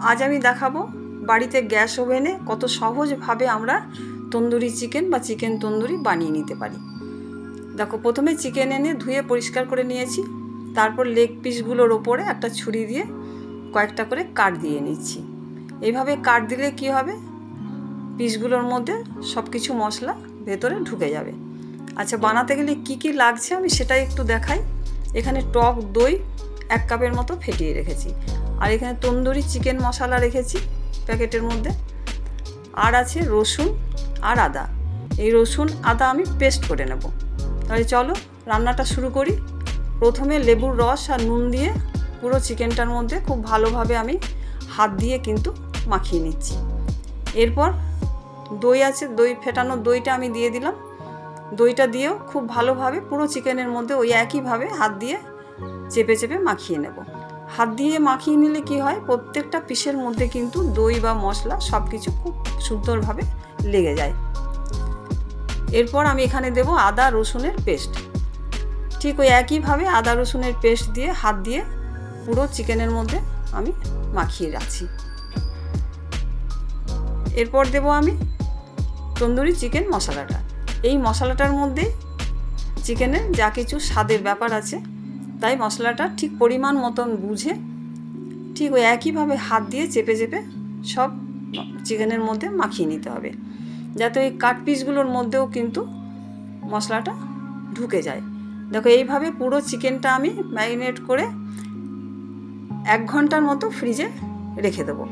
আজ আমি দেখাবো বাড়িতে গ্যাস ওভেনে কত সহজভাবে আমরা তন্দুরি চিকেন বা চিকেন তন্দুরি বানিয়ে নিতে পারি। দেখো, প্রথমে চিকেন এনে ধুয়ে পরিষ্কার করে নিয়েছি, তারপর লেগ পিসগুলোর ওপরে একটা ছুরি দিয়ে কয়েকটা করে কাট দিয়ে নিচ্ছি। এইভাবে কাট দিলে কি হবে? পিসগুলোর মধ্যে সব কিছু মশলা ভেতরে ঢুকে যাবে। আচ্ছা বানাতে গেলে কি কি লাগছে আমি সেটাই একটু দেখাই। এখানে টক দই এক কাপের মতো ফেটিয়ে রেখেছি। আর এখানে তন্দুরি চিকেন মশলা রেখেছি প্যাকেটের মধ্যে। আর আছে রসুন আর আদা। এই রসুন, আদা আমি পেস্ট করে নেব। তাহলে চলো রান্নাটা শুরু করি। প্রথমে লেবুর রস আর নুন দিয়ে পুরো চিকেনটার মধ্যে খুব ভালোভাবে আমি হাত দিয়ে কিন্তু মাখিয়ে নিচ্ছি। এরপর দই আছে, দই ফেটানো দইটা আমি দিয়ে দিলাম। দইটা দিয়েও খুব ভালোভাবে পুরো চিকেনের মধ্যে ওই একইভাবে হাত দিয়ে চেপে চেপে মাখিয়ে নেব। হাত দিয়ে মাখিয়ে নিলে কি হয়? প্রত্যেকটা পিসের মধ্যে কিন্তু দই বা মশলা সব কিছু খুব সুন্দরভাবে লেগে যায়। এরপর আমি এখানে দেব আদা রসুনের পেস্ট। ঠিক ওই একইভাবে আদা রসুনের পেস্ট দিয়ে হাত দিয়ে পুরো চিকেনের মধ্যে আমি মাখিয়ে রাখছি। এরপর দেব আমি তন্দুরি চিকেন মশলাটা। এই মশলাটার মধ্যে চিকেনের যা কিছু স্বাদের ব্যাপার আছে তাই মশলাটা ঠিক পরিমাণ মতন বুঝে ঠিক ওই একইভাবে হাত দিয়ে চেপে চেপে সব চিকেনের মধ্যে মাখিয়ে নিতে হবে। যাতে ওই কাট পিসগুলোর মধ্যেও কিন্তু মশলাটা ঢুকে যায়। দেখো এইভাবে পুরো চিকেনটা আমি ম্যারিনেট করে এক ঘণ্টার মতো ফ্রিজে রেখে দেবো।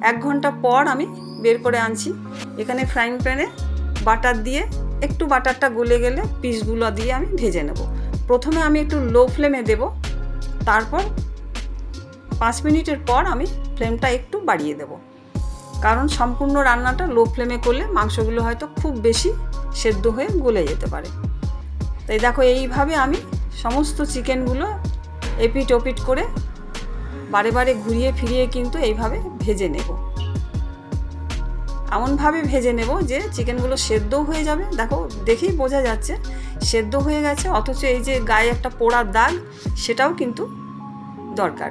এক ঘণ্টা পর আমি বের করে আনছি। এখানে ফ্রাইং প্যানে বাটার দিয়ে একটু বাটারটা গলে গেলে পিসগুলো দিয়ে আমি ভেজে নেব। প্রথমে আমি একটু লো ফ্লেমে দেব, তারপর পাঁচ মিনিটের পর আমি ফ্লেমটা একটু বাড়িয়ে দেব। কারণ সম্পূর্ণ রান্নাটা লো ফ্লেমে করলে মাংসগুলো হয়তো খুব বেশি সেদ্ধ হয়ে গলে যেতে পারে। তাই দেখো, এইভাবে আমি সমস্ত চিকেনগুলো এপিট ওপিট করে বারে বারে ঘুরিয়ে ফিরিয়ে কিন্তু এইভাবে ভেজে নেব। এমনভাবে ভেজে নেব যে চিকেনগুলো সেদ্ধ হয়ে যাবে। দেখো, দেখেই বোঝা যাচ্ছে, সেদ্ধ হয়ে গেছে, অথচ এই যে গায়ে একটা পোড়ার দাগ, সেটাও কিন্তু দরকার।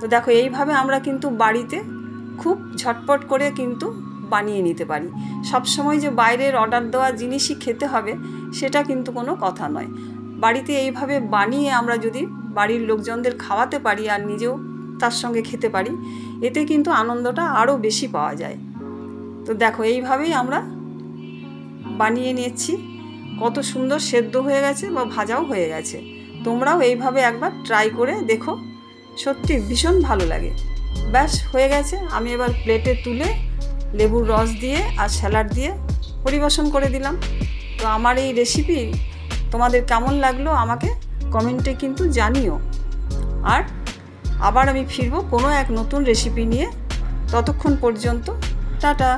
তো দেখো, এইভাবে আমরা কিন্তু বাড়িতে খুব ঝটপট করে কিন্তু বানিয়ে নিতে পারি। সব সময় যে বাইরের অর্ডার দেওয়া জিনিসই খেতে হবে, সেটা কিন্তু কোনো কথা নয়। বাড়িতে এইভাবে বানিয়ে আমরা যদি বাড়ির লোকজনদের খাওয়াতে পারি আর নিজেও তার সঙ্গে খেতে পারি, এতে কিন্তু আনন্দটা আরও বেশি পাওয়া যায়। তো দেখো, এইভাবেই আমরা বানিয়ে নিচ্ছি কত সুন্দর সেদ্ধ হয়ে গেছে বা ভাজাও হয়ে গেছে। তোমরাও এইভাবে একবার ট্রাই করে দেখো। সত্যি ভীষণ ভালো লাগে। ব্যাস, হয়ে গেছে। আমি এবার প্লেটে তুলে লেবুর রস দিয়ে আর স্যালাড দিয়ে পরিবেশন করে দিলাম। তো আমার এই রেসিপি তোমাদের কেমন লাগল আমাকে কমেন্টে কিন্তু জানিও। আর আবার আমি ফিরবো কোনো এক নতুন রেসিপি নিয়ে ততক্ষণ পর্যন্ত। টাটা